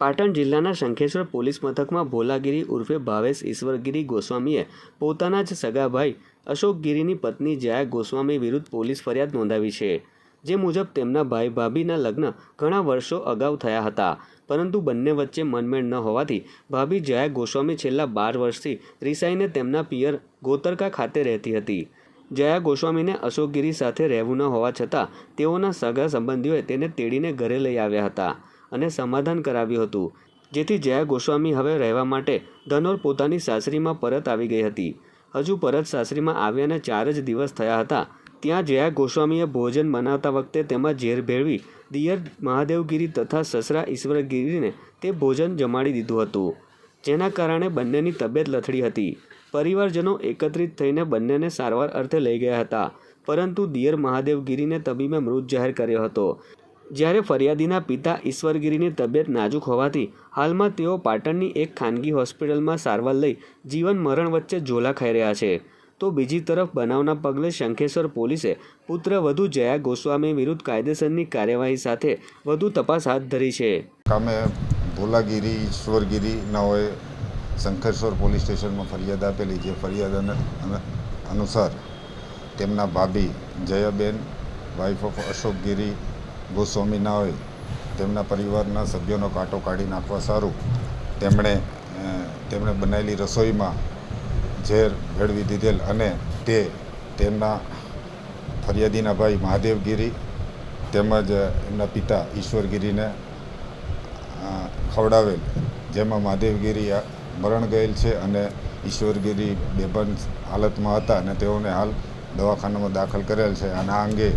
પાટણ જિલ્લાના શંખેશ્વર પોલીસ મથકમાં ભોલાગીરી ઉર્ફે ભાવેશ ઈશ્વરગીરી ગોસ્વામીએ પોતાના જ સગા ભાઈ અશોકગીરીની પત્ની જયા ગોસ્વામી વિરુદ્ધ પોલીસ ફરિયાદ નોંધાવી છે, જે મુજબ તેમના ભાઈ ભાભીના લગ્ન ઘણા વર્ષો અગાઉ થયા હતા. પરંતુ બંને વચ્ચે મનમેળ ન હોવાથી ભાભી જયા ગોસ્વામી છેલ્લા બાર વર્ષથી રિસાઈને તેમના પિયર ગોતરકા ખાતે રહેતી હતી. જયા ગોસ્વામીને અશોકગીરી સાથે રહેવું ન હોવા છતાં તેઓના સગા સંબંધીઓએ તેને તેડીને ઘરે લઈ આવ્યા હતા. અને સમાધાન કરાવ્યું હતું. જેથી જયા ગોસ્વામી હવે રહેવા માટે ધનોર પોતાની સાસરીમાં પરત આવી ગઈ હતી. હજુ પરત સાસરીમાં આવ્યાને ચાર જ દિવસ થયા હતા. ત્યાં જયા ગોસ્વામીએ ભોજન બનાવતા વખતે તેમાં ઝેર ભેળવી દિયર મહાદેવગીરી તથા સસરા ઈશ્વરગીરીને તે ભોજન જમાડી દીધું હતું. જેના કારણે બંનેની તબિયત લથડી હતી. પરિવારજનો એકત્રિત થઈને બંનેને સારવાર અર્થે લઈ ગયા હતા. પરંતુ દિયર મહાદેવગીરીને તબીબે મૃત જાહેર કર્યો હતો. જ્યારે ફરિયાદીના પિતા ઈશ્વરગીરીની તબિયત નાજુક હોવાથી હાલમાં તેઓ પાટણની એક ખાનગી હોસ્પિટલમાં સારવાર લઈ જીવન મરણ વચ્ચે ઝોલા ખાઈ રહ્યા છે. તો બીજી તરફ બનાવના પગલે શંખેશ્વર પોલીસે પુત્ર વધુ જયા ગોસ્વામી વિરુદ્ધ કાયદેસરની કાર્યવાહી સાથે વધુ તપાસ હાથ ધરી છે. કામે ભોલાગીરી, ઈશ્વરગીરી નાઓએ શંખેશ્વર પોલીસ સ્ટેશનમાં ફરિયાદ આપેલી જે ફરિયાદ અન- અન- અનુસાર તેમના ભાભી જયાબેન વાઇફ ઓફ અશોકગીરી ગોસ્વામી હોય, તેમના પરિવારના સભ્યોનો કાંટો કાઢી નાખવા સારું. તેમણે તેમણે બનાવેલી રસોઈમાં ઝેર ભેળવી દીધેલ અને તે, તેમના ફરિયાદીના ભાઈ મહાદેવગીરી તેમજ એમના પિતા ઈશ્વરગીરીને ખવડાવેલ, જેમાં મહાદેવગીરી મરણ ગયેલ છે અને ઈશ્વરગીરી બેભાન હાલતમાં હતા અને તેઓને હાલ દવાખાનામાં દાખલ કરેલ છે. અને આ અંગે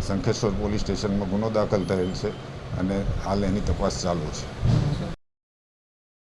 શંખેશ્વર પોલીસ સ્ટેશનમાં ગુનો દાખલ થયેલ છે અને હાલ એની તપાસ ચાલુ છે.